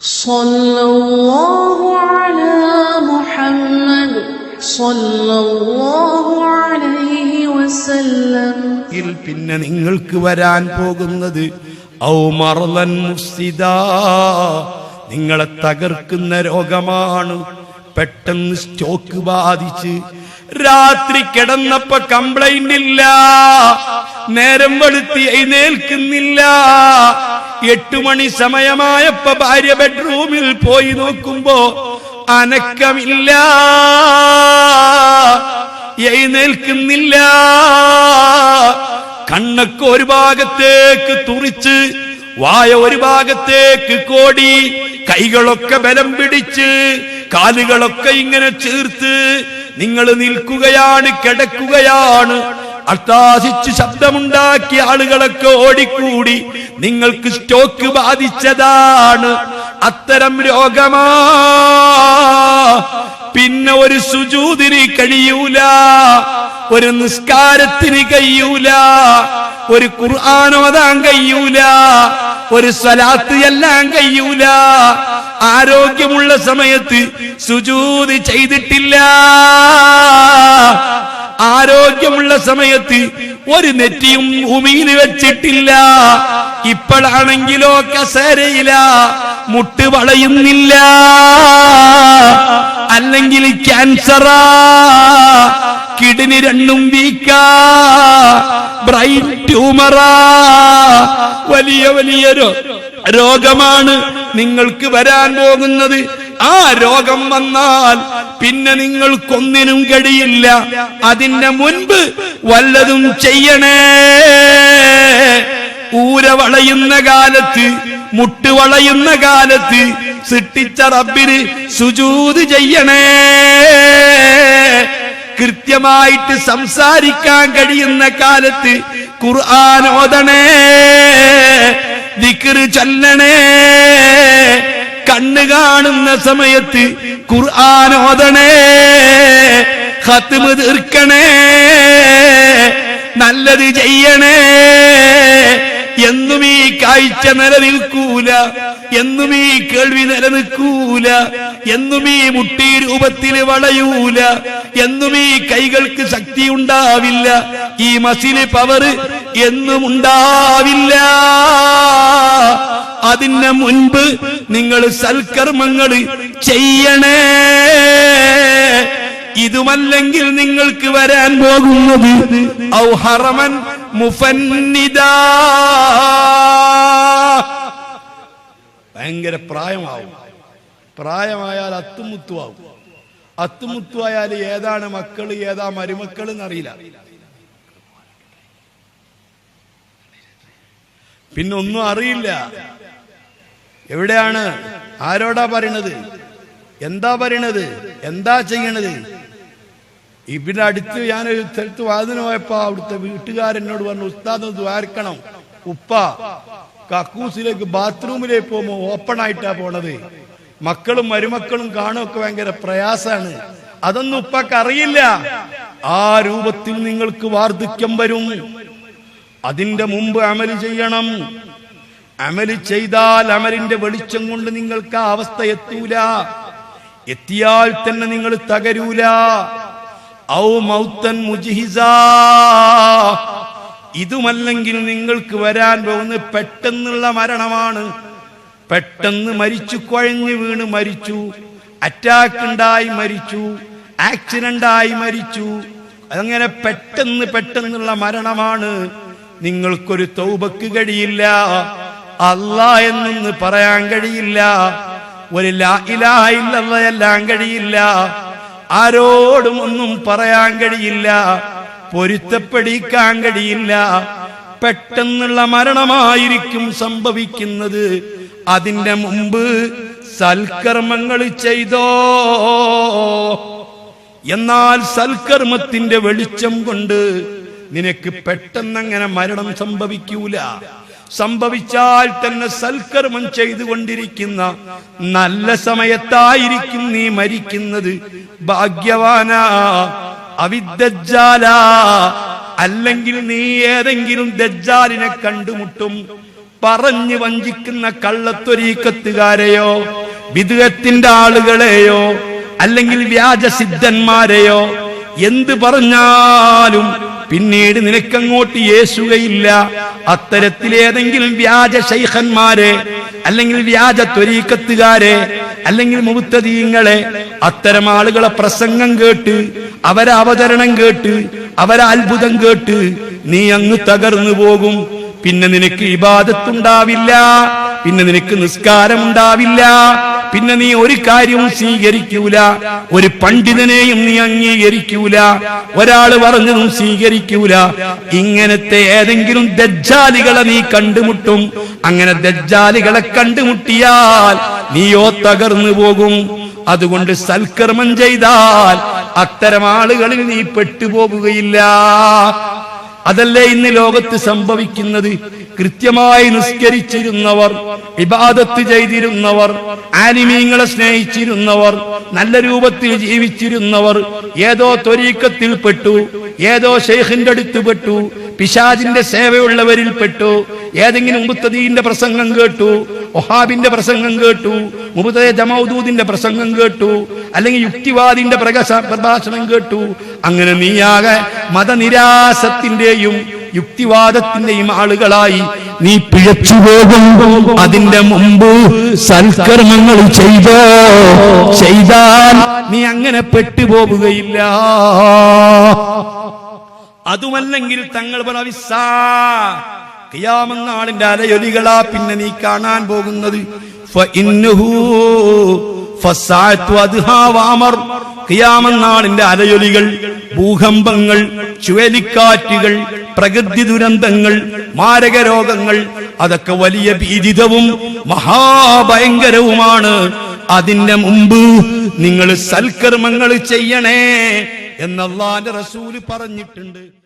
صلى الله على محمد صلى الله عليه وسلم ിൽ പിന്നെ നിങ്ങൾക്ക് വരാൻ പോകുന്നത് ഔ മറലൻ മുഫ്സിദ നിങ്ങളെ തകർക്കുന്ന രോഗമാണ് പെട്ടെന്ന് സ്റ്റോക്ക് ബാധിച്ച് രാത്രി കിടന്നപ്പോ കംപ്ലൈന്റ് ഇല്ല നേരം വെളുത്തി എഴുന്നേൽക്കുന്നില്ല എട്ടു മണി സമയമായപ്പോ ഭാര്യ ബെഡ്റൂമിൽ പോയി നോക്കുമ്പോ അനക്കമില്ല. എഴുന്നേൽക്കുന്നില്ല. കണ്ണൊക്കെ ഒരു ഭാഗത്തേക്ക് തുറിച്ച് വായ ഒരു ഭാഗത്തേക്ക് കോടി കൈകളൊക്കെ ബലം പിടിച്ച് കാലുകളൊക്കെ ഇങ്ങനെ ചേർത്ത് നിങ്ങൾ നിൽക്കുകയാണ് കിടക്കുകയാണ്. അത്താശിച്ച് ശബ്ദമുണ്ടാക്കിയ ആളുകളൊക്കെ ഓടിക്കൂടി. നിങ്ങൾക്ക് സ്റ്റോക്ക് ബാധിച്ചതാണ്. അത്തരം രോഗമാ. പിന്നെ ഒരു സുജൂതിന് കഴിയൂല. ഒരു നിസ്കാരത്തിന് കഴിയൂല. ഒരു ഖുർആാനോദാൻ കഴിയൂല. ഒരു സ്വലാത്ത് എല്ലാം കഴിയൂല. ആരോഗ്യമുള്ള സമയത്ത് സുജൂതി ചെയ്തിട്ടില്ല. സമയത്ത് ഒരു നെറ്റിയും ഭൂമിയിൽ വെച്ചിട്ടില്ല. ഇപ്പോഴാണെങ്കിലോ കസേരയില മുട്ട് വളയുന്നില്ല. അല്ലെങ്കിൽ ക്യാൻസറാ. കിഡ്നി രണ്ടും വീക്ക. ബ്രൈൻ ട്യൂമറാ. വലിയ വലിയ രോഗമാണ് നിങ്ങൾക്ക് വരാൻ പോകുന്നത്. ആ രോഗം വന്നാൽ പിന്നെ നിങ്ങൾക്കൊന്നിനും കഴിയില്ല അതിന്റെ മുൻപ് വല്ലതും ചെയ്യണേ. ഊര വളയുന്ന കാലത്ത് മുട്ട് വളയുന്ന കാലത്ത് സൃഷ്ടിച്ച റബ്ബിന് സുജൂത് ചെയ്യണേ. കൃത്യമായിട്ട് സംസാരിക്കാൻ കഴിയുന്ന കാലത്ത് ഖുർആൻ ഓതണേ ദിക്റ് ചൊല്ലണേ. കണ്ണ് കാണുന്ന സമയത്ത് ഖുർആൻ ഓതണേ ഖത്മ് തീർക്കണേ നല്ലത് ചെയ്യണേ. എന്നും ഈ കാഴ്ച നിലനിൽക്കൂല എന്നും ഈ കേൾവി നിലനിൽക്കൂല എന്നും ഈ മുട്ടി രൂപത്തിൽ വളയൂല എന്നും ഈ കൈകൾക്ക് ശക്തി ഉണ്ടാവില്ല ഈ മസിൽ പവർ എന്നും ഉണ്ടാവില്ല അതിന് മുൻപ് നിങ്ങൾ സൽക്കർമ്മങ്ങൾ ചെയ്യണേ. ഇതുമല്ലെങ്കിൽ നിങ്ങൾക്ക് വരാൻ പോകുന്നത് ഔ ഹറമൻ മുഫന്നിദാ. ഭയങ്കര പ്രായമാവും. പ്രായമായാൽ അത്തുമുത്തുവാകും അത്തുമുത്തുവായാൽ ഏതാണ് മക്കൾ ഏതാ മരുമക്കൾ എന്നറിയില്ല. പിന്നെ ഒന്നും അറിയില്ല. എവിടെയാണ്? ആരോടാ പറയണത്? എന്താ പറയണത്? എന്താ ചെയ്യണത്? ഇവിടെ അടുത്ത് ഞാൻ സ്ഥലത്ത് വാതിന് പോയപ്പോ അവിടുത്തെ വീട്ടുകാരെന്നോട് പറഞ്ഞു ഉസ്താദ് ദ്വാരക്കണം. ഉപ്പ കക്കൂസിലേക്ക് ബാത്റൂമിലേക്ക് പോകുമ്പോ ഓപ്പൺ ആയിട്ടാ പോണത്. മക്കളും മരുമക്കളും കാണുമൊക്കെ ഭയങ്കര പ്രയാസാണ്. അതൊന്നും ഉപ്പക്ക് അറിയില്ല. ആ രൂപത്തിൽ നിങ്ങൾക്ക് വാർദ്ധക്യം വരും. അതിന്റെ മുമ്പ് അമൽ ചെയ്യണം. അമൽ ചെയ്താൽ അമലിന്റെ വെളിച്ചം കൊണ്ട് നിങ്ങൾക്ക് ആ അവസ്ഥ എത്തൂല. എത്തിയാൽ തന്നെ നിങ്ങൾ തകരൂല. ഔ മൗത്തൻ മുജിഹിസ. ഇതുമല്ലെങ്കിൽ നിങ്ങൾക്ക് വരാൻ പോകുന്ന പെട്ടെന്നുള്ള മരണമാണ്. പെട്ടെന്ന് മരിച്ചു കുഴഞ്ഞു വീണ് മരിച്ചു. അറ്റാക്ക് ഉണ്ടായി മരിച്ചു. ആക്സിഡന്റ് ആയി മരിച്ചു. അങ്ങനെ പെട്ടെന്ന് പെട്ടെന്നുള്ള മരണമാണ്. നിങ്ങൾക്കൊരു തൗബക്ക് കഴിയില്ല. അല്ല എന്നൊന്ന് പറയാൻ കഴിയില്ല. ഒരു ലാ ഇലാഹ എല്ലാം കഴിയില്ല. ആരോടും ഒന്നും പറയാൻ കഴിയില്ല. പൊരുത്തപ്പെടിക്കാൻ കഴിയില്ല. പെട്ടെന്നുള്ള മരണമായിരിക്കും സംഭവിക്കുന്നത്. അതിന്റെ മുമ്പ് സൽക്കർമ്മങ്ങൾ ചെയ്തോ? എന്നാൽ സൽക്കർമ്മത്തിന്റെ വെളിച്ചം കൊണ്ട് നിനക്ക് പെട്ടെന്നങ്ങനെ മരണം സംഭവിക്കൂല. സംഭവിച്ചാൽ തന്നെ സൽക്കർമ്മം ചെയ്തുകൊണ്ടിരിക്കുന്ന നല്ല സമയത്തായിരിക്കും നീ മരിക്കുന്നത്. ഭാഗ്യവാനാ അവിദ്ദജ്ജാല അല്ലെങ്കിൽ നീ ഏതെങ്കിലും ദജ്ജാലിനെ കണ്ടുമുട്ടും. പറഞ്ഞു വഞ്ചിക്കുന്ന കള്ളത്തൊരീക്കത്തുകാരെയോ വിദുഹത്തിന്റെ ആളുകളെയോ അല്ലെങ്കിൽ വ്യാജസിദ്ധന്മാരെയോ എന്ത് പറഞ്ഞാലും പിന്നീട് നിനക്കങ്ങോട്ട് യേശുകയില്ല. അത്തരത്തിലേതെങ്കിലും വ്യാജ ശൈഖന്മാരെ അല്ലെങ്കിൽ വ്യാജ ത്വരീക്കത്തുകാരെ അല്ലെങ്കിൽ മുത്തതീങ്ങളെ അത്തരം ആളുകളെ പ്രസംഗം കേട്ട് അവരെ അവതരണം കേട്ട് അവരെ അത്ഭുതം കേട്ട് നീ അങ്ങ് തകർന്നു പോകും. പിന്നെ നിനക്ക് ഇബാദത്തുണ്ടാവില്ല. പിന്നെ നിനക്ക് നിസ്കാരം ഉണ്ടാവില്ല പിന്നെ നീ ഒരു കാര്യവും സ്വീകരിക്കൂല. ഒരു പണ്ഡിതനെയും നീ അംഗീകരിക്കൂല. ഒരാൾ പറഞ്ഞതും സ്വീകരിക്കൂല. ഇങ്ങനത്തെ ഏതെങ്കിലും ദജ്ജാലികളെ നീ കണ്ടുമുട്ടും. അങ്ങനെ ദജ്ജാലികളെ കണ്ടുമുട്ടിയാൽ നീയോ തകർന്നു പോകും. അതുകൊണ്ട് സൽക്കർമ്മം ചെയ്താൽ അത്തരം ആളുകളിൽ നീ പെട്ടുപോകുകയില്ല. അതല്ലേ ഇന്ന് ലോകത്ത് സംഭവിക്കുന്നത്? കൃത്യമായി നിസ്കരിച്ചിരുന്നവർ ഇബാദത്ത് ചെയ്തിരുന്നവർ ആനിമീങ്ങളെ സ്നേഹിച്ചിരുന്നവർ നല്ല രൂപത്തിൽ ജീവിച്ചിരുന്നവർ ഏതോ ത്വരീക്കത്തിൽ പെട്ടു ഏതോ ഷെയ്ഖിന്റെ അടുത്ത് പെട്ടു പിശാജിന്റെ സേവയുള്ളവരിൽ പെട്ടു ഏതെങ്കിലും മുബുത്തദീന്റെ പ്രസംഗം കേട്ടു ഒഹാബിന്റെ പ്രസംഗം കേട്ടു മുബത്തേ ജമൗദൂദിന്റെ പ്രസംഗം കേട്ടു അല്ലെങ്കിൽ യുക്തിവാദിന്റെ പ്രകാശ പ്രഭാഷണം കേട്ടു. അങ്ങനെ നീയാകെ മതനിരാസത്തിന്റെയും യുക്തിവാദത്തിന്റെയും ആളുകളായി നീ പിഴച്ചു പോകും. അതിന്റെ മുമ്പ് സൽക്കർമ്മങ്ങൾ ചെയ്തോ? ചെയ്താൽ നീ അങ്ങനെ പെട്ടുപോകുകയില്ല അതുമല്ലെങ്കിൽ തങ്ങൾ പറവിസാ കിയാമെന്നാളിന്റെ അലയൊലികളാ പിന്നെ നീ കാണാൻ പോകുന്നത്. ഖിയാമന്നാളിന്റെ അലയൊലികൾ ഭൂകമ്പങ്ങൾ ചുഴലിക്കാറ്റുകൾ പ്രകൃതി ദുരന്തങ്ങൾ മാരക രോഗങ്ങൾ അതൊക്കെ വലിയ ഭീതിതവും മഹാഭയങ്കരവുമാണ്. അതിന്റെ മുമ്പ് നിങ്ങൾ സൽക്കർമ്മങ്ങൾ ചെയ്യണേ എന്നല്ലാന്റെ റസൂൽ പറഞ്ഞിട്ടുണ്ട്.